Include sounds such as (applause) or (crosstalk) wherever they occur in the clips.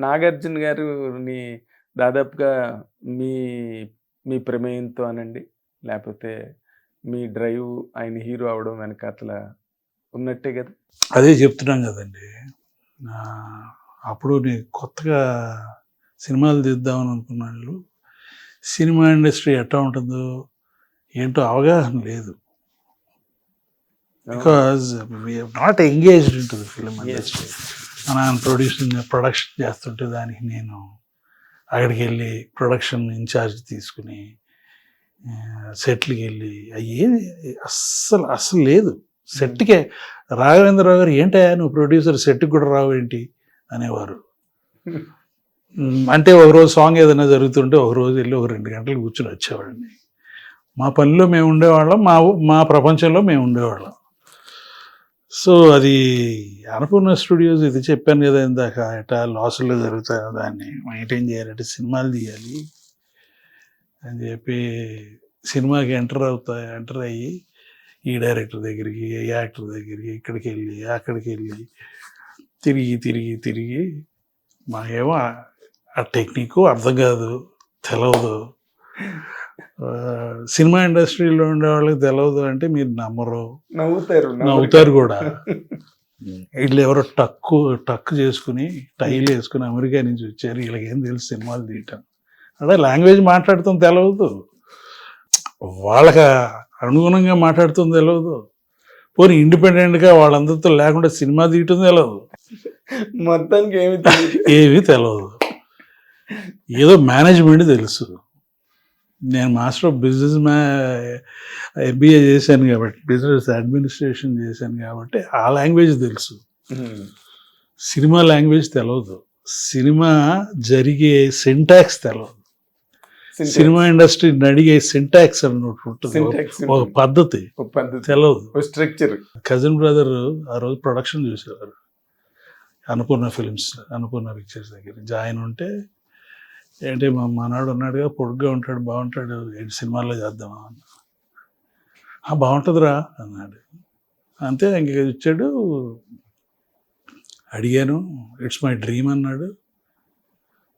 నాగార్జున గారుని దాదాపుగా మీ మీ ప్రమేయంతో అనండి. లేకపోతే మీ డ్రైవ్ ఆయన హీరో అవడం వెనకాతల ఉన్నట్టే కదా? అదే చెప్తున్నాం కదండి. అప్పుడు నేను కొత్తగా సినిమాలు తీద్దామని అనుకున్నాను సినిమా ఇండస్ట్రీ ఎట్లా ఉంటుందో ఏంటో అవగాహన లేదు. Because not engaged in to the film industry అలా ప్రొడ్యూసింగ్ ప్రొడక్షన్ చేస్తుంటే దానికి నేను అక్కడికి వెళ్ళి ప్రొడక్షన్ ఇన్ఛార్జ్ తీసుకుని సెట్లకి వెళ్ళి అవి ఏది అస్సలు అస్సలు లేదు. సెట్కే రాఘవేంద్రరావు గారు ఏంటయ్యా నువ్వు ప్రొడ్యూసర్ సెట్కి కూడా రావు ఏంటి? అనేవారు. అంటే ఒక రోజు సాంగ్ ఏదైనా జరుగుతుంటే ఒక రోజు వెళ్ళి ఒక రెండు గంటలు కూర్చొని వచ్చేవాడిని మా పనిలో మేము ఉండేవాళ్ళం మా మా ప్రపంచంలో మేము ఉండేవాళ్ళం. సో అది అన్నపూర్ణ స్టూడియోస్ ఇది చెప్పాను కదా ఇందాక ఎట లాసులు జరుగుతాయో దాన్ని. మెయింటైన్ చేయాలంటే సినిమాలు తీయాలి అని చెప్పి సినిమాకి ఎంటర్ అవుతా ఎంటర్ అయ్యి ఈ డైరెక్టర్ దగ్గరికి ఈ యాక్టర్ దగ్గరికి ఇక్కడికి వెళ్ళి అక్కడికి వెళ్ళి తిరిగి తిరిగి తిరిగి మాకేమో ఆ- టెక్నిక్ అర్థం కాదు తెలవదు. సినిమా ఇండస్ట్రీలో ఉండే వాళ్ళకి తెలవదు అంటే మీరు నమ్మరు. నవ్వుతారు నవ్వుతారు. కూడా. (laughs) వీళ్ళు ఎవరో టక్కు టక్ చేసుకుని టైల్ వేసుకుని అమెరికా నుంచి వచ్చారు. వీళ్ళకి ఏం తెలుసు సినిమాలు తీయటం. అంటే లాంగ్వేజ్ మాట్లాడుతాం తెలవదు. వాళ్ళకి అనుగుణంగా మాట్లాడుతాం తెలవదు. పోనీ ఇండిపెండెంట్గా వాళ్ళందరితో లేకుండా సినిమా తీయటం తెలవదు. మొత్తానికి ఏమి తెలియదు ఏమీ తెలవదు. ఏదో మేనేజ్మెంట్ తెలుసు. నేను మాస్టర్ ఆఫ్ బిజినెస్ మ్యా ఎంబీఏ చేశాను కాబట్టి బిజినెస్ అడ్మినిస్ట్రేషన్ చేశాను కాబట్టి ఆ లాంగ్వేజ్ తెలుసు. సినిమా లాంగ్వేజ్ తెలియదు సినిమా జరిగే సింటాక్స్ తెలియదు. సినిమా ఇండస్ట్రీ అడిగే సింటాక్స్ అన్నట్టు ఉంటుంది. ఒక. పద్ధతి. తెలియదు స్ట్రక్చర్ కజిన్ బ్రదర్ ఆ రోజు ప్రొడక్షన్ చూసేవారు. అన్నపూర్ణ ఫిలిమ్స్ అన్నపూర్ణ పిక్చర్స్ దగ్గర. జాయిన్ ఉంటే ఏంటి మా మనవాడు ఉన్నాడుగా పొడుగ్గా ఉంటాడు బాగుంటాడు ఏంటి సినిమాల్లో చేద్దామా అన్న. "ఆ, బాగుంటుందిరా అన్నాడు. అంతే ఇంక ఇచ్చాడు. అడిగాను ఇట్స్ మై డ్రీమ్ అన్నాడు.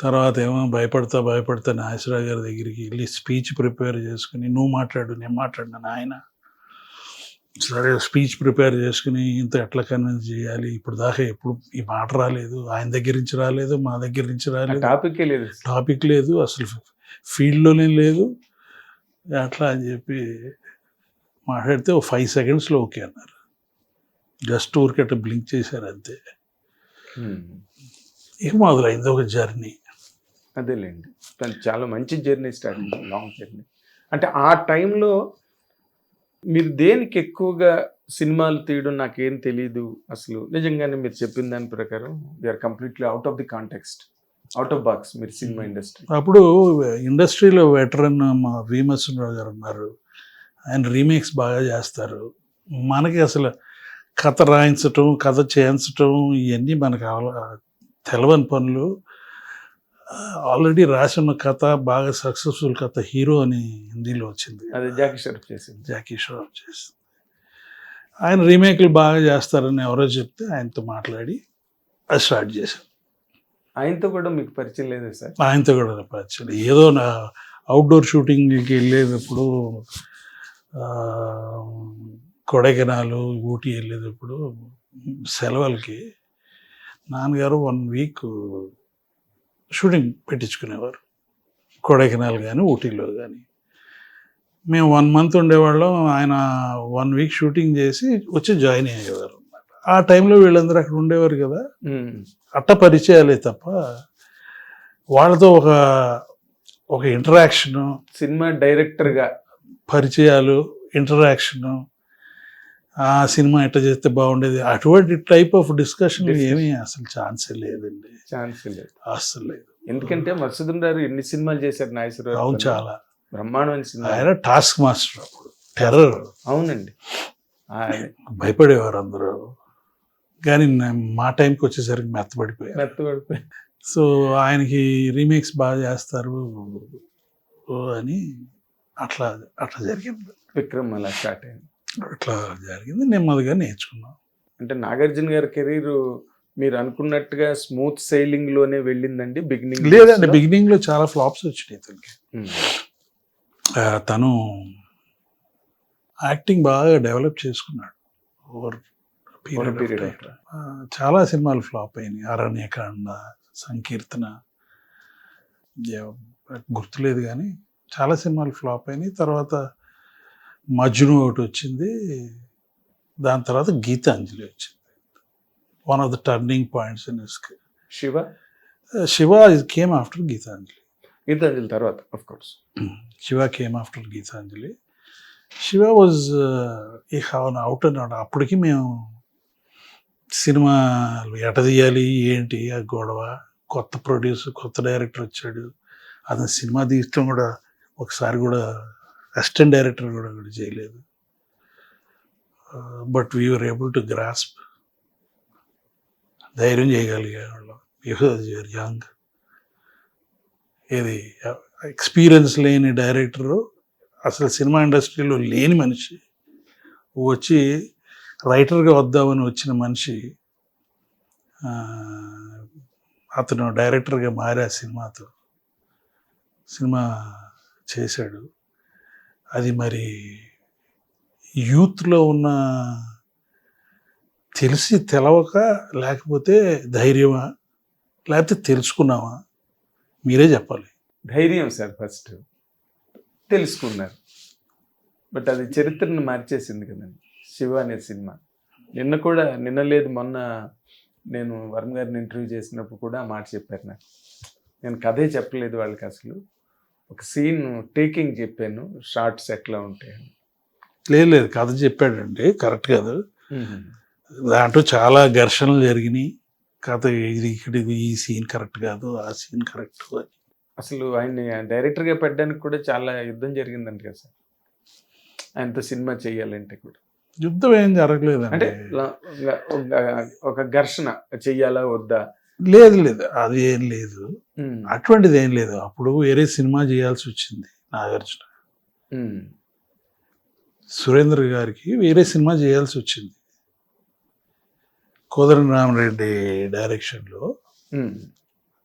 తర్వాత ఏమో భయపడతా భయపడతా నాగేశ్వరరావు గారి దగ్గరికి వెళ్ళి స్పీచ్ ప్రిపేర్ చేసుకుని నువ్వు మాట్లాడు నేను మాట్లాడినాను ఆయన సరే స్పీచ్ ప్రిపేర్ చేసుకుని ఇంత ఎట్లా కన్విన్స్ చేయాలి? ఇప్పుడు దాకా ఎప్పుడు ఈ మాట రాలేదు ఆయన దగ్గర నుంచి రాలేదు మా దగ్గర నుంచి రాలేదు. టాపిక్ లేదు. టాపిక్ లేదు అసలు ఫీల్డ్లోనే లేదు. అట్లా అని చెప్పి మాట్లాడితే ఒక ఫైవ్ సెకండ్స్లో ఓకే అన్నారు. జస్ట్ ఊరికట్ట బ్లింక్ చేశారు అంతే. ఇక మొదలైంది ఒక జర్నీ అదేలేండి. చాలా మంచి జర్నీ స్టార్ట్ లాంగ్ జర్నీ అంటే ఆ టైంలో మీరు దేనికి ఎక్కువగా సినిమాలు తీయడం నాకేం తెలియదు అసలు. నిజంగానే మీరు చెప్పిన దాని ప్రకారం we're completely out of the context out of box మీరు సినిమా ఇండస్ట్రీ. అప్పుడు ఇండస్ట్రీలో వెటరన్ మా భీమసరావు గారు ఉన్నారు. ఆయన రీమేక్స్ బాగా చేస్తారు. మనకి అసలు కథ రాయించటం కథ చేయించటం ఇవన్నీ మనకు తెలవని పనులు. ఆల్రెడీ రాసిన కథ బాగా సక్సెస్ఫుల్ కథ హీరో అని హిందీలో వచ్చింది. అది జాకీ షరఫ్ చేసింది. జాకీ ష్రాఫ్ చేసింది. ఆయన రీమేక్లు బాగా చేస్తారని ఎవరో చెప్తే ఆయనతో మాట్లాడి అది స్టార్ట్ చేశాను ఆయనతో కూడా మీకు పరిచయం లేదు సార్? ఆయనతో కూడా పరిచయం ఏదో నా అవుట్డోర్ షూటింగ్కి వెళ్ళేటప్పుడు కొడైకెనాలు ఊటీ వెళ్ళేటప్పుడు సెలవులకి నాన్నగారు వన్ వీక్ షూటింగ్ పెట్టించుకునేవారు. కొడైకెనాల్ కానీ ఊటీలో కానీ మేము వన్ మంత్ ఉండేవాళ్ళం. ఆయన వన్ వీక్ షూటింగ్ చేసి వచ్చి జాయిన్ అయ్యేవారు ఆ టైంలో వీళ్ళందరూ అక్కడ ఉండేవారు కదా. అట్ట పరిచయాలే తప్ప వాళ్ళతో ఒక ఒక ఇంటరాక్షను సినిమా డైరెక్టర్గా పరిచయాలు ఇంటరాక్షను ఆ సినిమా ఎట్ట చేస్తే బాగుండేది? అటువంటి టైప్ ఆఫ్ డిస్కషన్. ఏమీ అసలు ఛాన్సే లేదండి. ఛాన్స్ లేదు. అసలు లేదు. ఎందుకంటే మసూదన్ గారు ఎన్ని సినిమాలు చేశారు అవును నాగేశ్వరరావు చాలా. బ్రహ్మాండమైన సినిమా ఆయన టాస్క్ మాస్టర్ అప్పుడు. టెర్రర్ అవునండి. భయపడేవారు అందరూ. కానీ మా టైంకి వచ్చేసరికి మెత్తబడిపోయారు. మెత్తబడిపోయి సో ఆయనకి రీమేక్స్ బాగా చేస్తారు అని అట్లా అట్లా జరిగింది. విక్రమ్ అలా స్టార్ట్ అయింది. అట్లా జరిగింది. నెమ్మదిగా నేర్చుకున్నాం. అంటే నాగార్జున గారి కెరీర్ మీరు అనుకున్నట్టుగా స్మూత్ సైలింగ్లోనే వెళ్ళిందండి? బిగినింగ్ లేదండి. బిగినింగ్లో చాలా ఫ్లాప్స్ వచ్చినాయి తనకి తను యాక్టింగ్ బాగా డెవలప్ చేసుకున్నాడు. ఓవర్ పీరియడ్ చాలా సినిమాలు ఫ్లాప్ అయినాయి. అరణ్యకాండ సంకీర్తన గుర్తులేదు కానీ చాలా సినిమాలు ఫ్లాప్ అయినాయి. తర్వాత మజ్ను ఒకటి వచ్చింది. దాని తర్వాత గీతాంజలి వచ్చింది. One of the turning points in Siva? Siva came after Gitanjali. Gitanjali తర్వాత of course Siva came after Gitanjali. Siva was a haven out అన్నాడు అప్పటికి మేము సినిమాలు ఎట తీయాలి ఏంటి ఆ గొడవ కొత్త ప్రొడ్యూసర్ కొత్త డైరెక్టర్ వచ్చాడు. అతను సినిమా తీయటం కూడా ఒకసారి కూడా అసిస్టెంట్ డైరెక్టర్ కూడా అక్కడ చేయలేదు. But we're able to grasp ధైర్యం చేయగలిగేవాళ్ళం యూఆర్ యంగ్ ఇది ఎక్స్పీరియన్స్ లేని డైరెక్టరు అసలు సినిమా ఇండస్ట్రీలో లేని మనిషి. వచ్చి రైటర్గా వద్దామని వచ్చిన మనిషి అతను డైరెక్టర్గా మారే సినిమాతో సినిమా చేశాడు. అది మరి యూత్లో ఉన్న తెలిసి తెలవక లేకపోతే ధైర్యమా? లేకపోతే తెలుసుకున్నావా మీరే చెప్పాలి. ధైర్యం సార్ ఫస్ట్. తెలుసుకున్నారు. బట్ అది చరిత్రను మార్చేసింది కదండి. శివ అనే సినిమా. నిన్న కూడా నిన్న లేదు మొన్న నేను వరుణ్ గారిని ఇంటర్వ్యూ చేసినప్పుడు కూడా మాట చెప్పారు నాకు. నేను కథే చెప్పలేదు వాళ్ళకి అసలు. ఒక సీన్ టేకింగ్ చెప్పాను షార్ట్స్ ఎట్లా ఉంటాయని లేదు లేదు కథ చెప్పాడండి కరెక్ట్ కాదు. దాంట్లో చాలా ఘర్షణలు జరిగినాయి. కథ ఇది ఇక్కడ ఈ సీన్ కరెక్ట్ కాదు ఆ సీన్ కరెక్ట్ అని. అసలు ఆయన్ని డైరెక్టర్గా పెట్టడానికి కూడా చాలా యుద్ధం జరిగిందంట కదా సార్. ఆయనతో సినిమా చేయాలంటే కూడా. యుద్ధం ఏం అంటే ఒక- ఒక- ఒక ఘర్షణ చెయ్యాలా వద్దా? లేదు లేదు. అది ఏం లేదు. అటువంటిది ఏం లేదు. అప్పుడు వేరే సినిమా చేయాల్సి వచ్చింది నాగార్జున. సురేంద్ర గారికి వేరే సినిమా చేయాల్సి వచ్చింది. కోదరని రామరెడ్డి డైరెక్షన్లో. ఉమ్,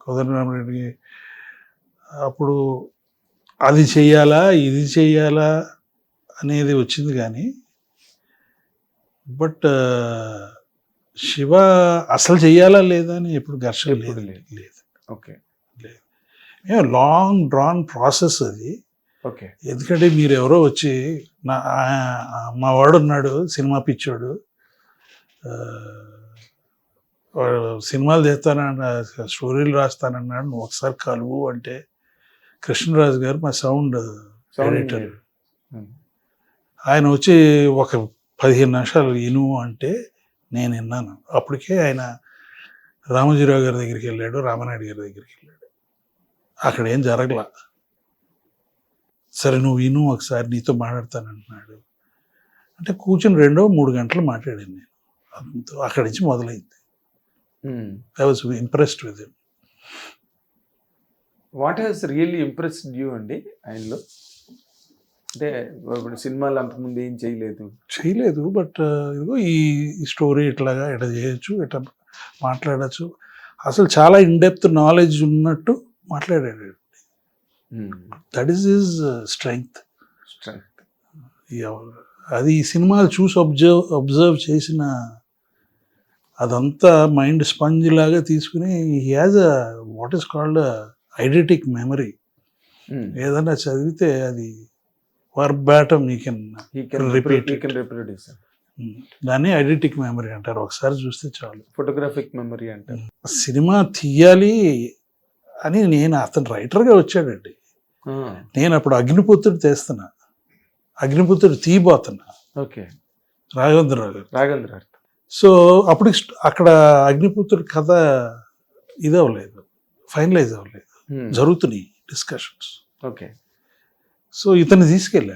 కోదరని రామరెడ్డి అప్పుడు అది చెయ్యాలా ఇది చెయ్యాలా అనేది వచ్చింది కానీ బట్ శివ అసలు చెయ్యాలా లేదా అని ఎప్పుడు ఘర్షణ లేదు. లేదు. లేదు. ఓకే. మేము లాంగ్ డ్రాన్ ప్రాసెస్ అది. ఓకే. ఎందుకంటే మీరు ఎవరో వచ్చి నా మా వాడు ఉన్నాడు సినిమా పిచ్చోడు. సినిమాలు చేస్తానన్న స్టోరీలు రాస్తానన్నాడు నువ్వు ఒకసారి కలువు అంటే కృష్ణరాజు గారు మా సౌండ్ ఎడిటర్. ఆయన వచ్చి ఒక పదిహేను నిమిషాలు ఇను అంటే నేను విన్నాను. అప్పటికే ఆయన రామోజీరావు గారి దగ్గరికి వెళ్ళాడు రామనాయుడు గారి దగ్గరికి వెళ్ళాడు. అక్కడ ఏం జరగల. సరే నువ్వు విను ఒకసారి నీతో మాట్లాడతాను అంటున్నాడు అంటే కూర్చుని రెండో మూడు గంటలు మాట్లాడాను నేను. అంతో అక్కడి నుంచి మొదలైంది. I was impressed with what has really impressed you అండి ఆయనలో? అంటే ఇప్పుడు సినిమాలు అంతకుముందు ఏం చేయలేదు. చేయలేదు బట్ ఇదిగో ఈ స్టోరీ ఇట్లాగా ఇట్లా చేయొచ్చు ఇట్లా మాట్లాడచ్చు. అసలు చాలా ఇన్డెప్త్ నాలెడ్జ్ ఉన్నట్టు మాట్లాడాడు that is his strength strength అది ఈ సినిమాలు చూసి అబ్జర్వ్ అబ్జర్వ్ చేసిన అదంతా మైండ్ స్పంజ్ లాగా తీసుకుని he has a what is called eidetic memory ఏదన్నా చదివితే అది వర్బాటం యూ కెన్ రిప్రొడ్యూస్ దాన్ని ఐడెంటిక్ మెమరీ అంటారు. ఒకసారి చూస్తే చాలు. ఫోటోగ్రాఫిక్ మెమరీ అంటారు. సినిమా తీయాలి అని నేను అతను రైటర్గా వచ్చాడండి. నేను అప్పుడు అగ్నిపుత్రుడు తీస్తున్నా. అగ్నిపుత్రుడు తీయబోతున్నా. ఓకే. రాఘవేంద్రరావు గారు. రాఘవేంద్ర అర్థం సో అప్పుడు అక్కడ అగ్నిపుత్రుడి కథ ఇది అవ్వలేదు. ఫైనలైజ్ అవ్వలేదు. జరుగుతున్నాయి డిస్కషన్స్ ఓకే. సో ఇతన్ని తీసుకెళ్ళా.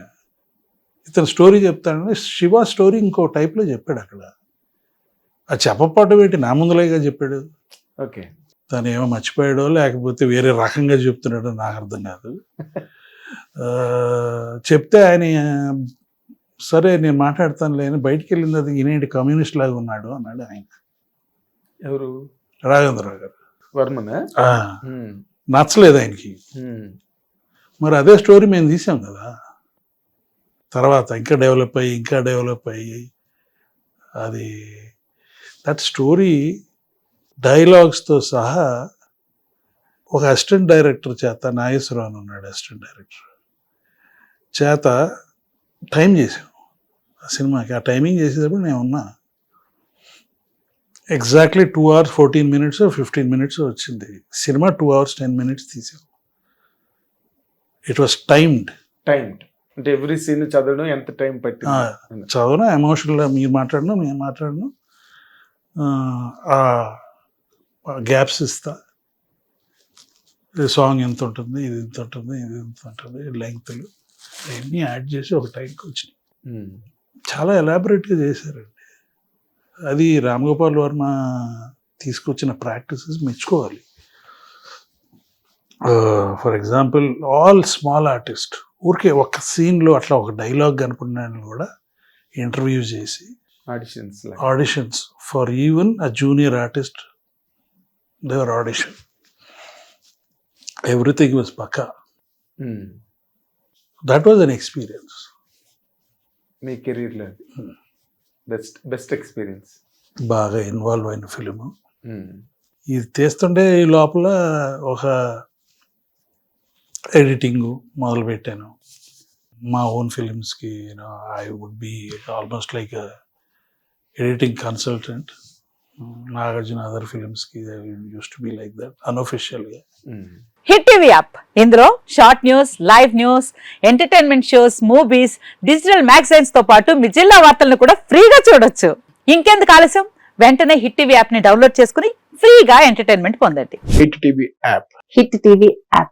ఇతను స్టోరీ చెప్తాడని శివ స్టోరీ ఇంకో టైప్లో చెప్పాడు అక్కడ. ఆ చెప్పపాటు ఏంటి? నా ముందులేగా చెప్పాడు. ఓకే. తను ఏమో మర్చిపోయాడో లేకపోతే వేరే రకంగా చెప్తున్నాడో నాకు అర్థం కాదు. చెప్తే ఆయన సరే నేను మాట్లాడతాను లేని బయటికి వెళ్ళింది అది ఈయనేంటి కమ్యూనిస్ట్ లాగా ఉన్నాడు అన్నాడు ఆయన. ఎవరు? రాఘవేంద్రరావు గారు. వర్మనా? నచ్చలేదు ఆయనకి. మరి అదే స్టోరీ మేము తీసాం కదా. తర్వాత ఇంకా డెవలప్ అయ్యి ఇంకా డెవలప్ అయ్యి అది దట్ స్టోరీ డైలాగ్స్తో సహా ఒక అసిస్టెంట్ డైరెక్టర్ చేత నాగేశ్వరరావు అని ఉన్నాడు అసిస్టెంట్ డైరెక్టర్ చేత టైం చేసాం. ఆ సినిమాకి ఆ టైమింగ్ చేసేటప్పుడు నేను ఉన్నా. Exactly two hours fourteen minutes fifteen minutes వచ్చింది. Cinema two hours ten minutes తీసాం. ఇట్ వాస్ టైమ్డ్ టైం అంటే ఎవ్రీ సీన్ చదవడం ఎంత టైం పట్టింది? అని. చదవను ఎమోషనల్గా మీరు మాట్లాడను నేను మాట్లాడను గ్యాప్స్ ఇస్తా. సాంగ్ ఎంత ఉంటుంది ఇది ఎంత ఉంటుంది ఇది ఎంత ఉంటుంది లెంగ్త్లు అవన్నీ యాడ్ చేసి ఒక టైంకి వచ్చినాయి. ఉమ్, చాలా ఎలాబొరేట్గా చేశారండి. అది రామ్ గోపాల్ వర్మ తీసుకొచ్చిన ప్రాక్టీసెస్ మెచ్చుకోవాలి. For example all small artist ఊరికే ఒక సీన్లో అట్లా ఒక డైలాగ్ కనుక్కున్నాను కూడా ఇంటర్వ్యూ చేసి auditions. Auditions for even a junior artist their audition everything was Pakka. That was an experience మీ కెరీర్లో. బెస్ట్ బెస్ట్ ఎక్స్పీరియన్స్ బాగా ఇన్వాల్వ్ అయిన ఫిలిము Hmm. ఇది తీస్తుంటే ఈ లోపల ఒక ఎడిటింగ్ మొదలు పెట్టాను మా own ఫిలిమ్స్కి I would be almost like editing consultant Nagarjuna other ఫిలిమ్స్కి used to be like that అన్అఫిషియల్గా Hmm. Hit TV app ఇందులో short news live news entertainment shows movies digital మ్యాగజైన్స్తో పాటు మీ జిల్లా వార్తలను కూడా ఫ్రీగా చూడొచ్చు. ఇంకెందుకు ఆలస్యం? వెంటనే హిట్ టీవీ యాప్ని డౌన్లోడ్ చేసుకుని ఫ్రీగా ఎంటర్టైన్మెంట్ పొందండి. Hit TV app Hit TV app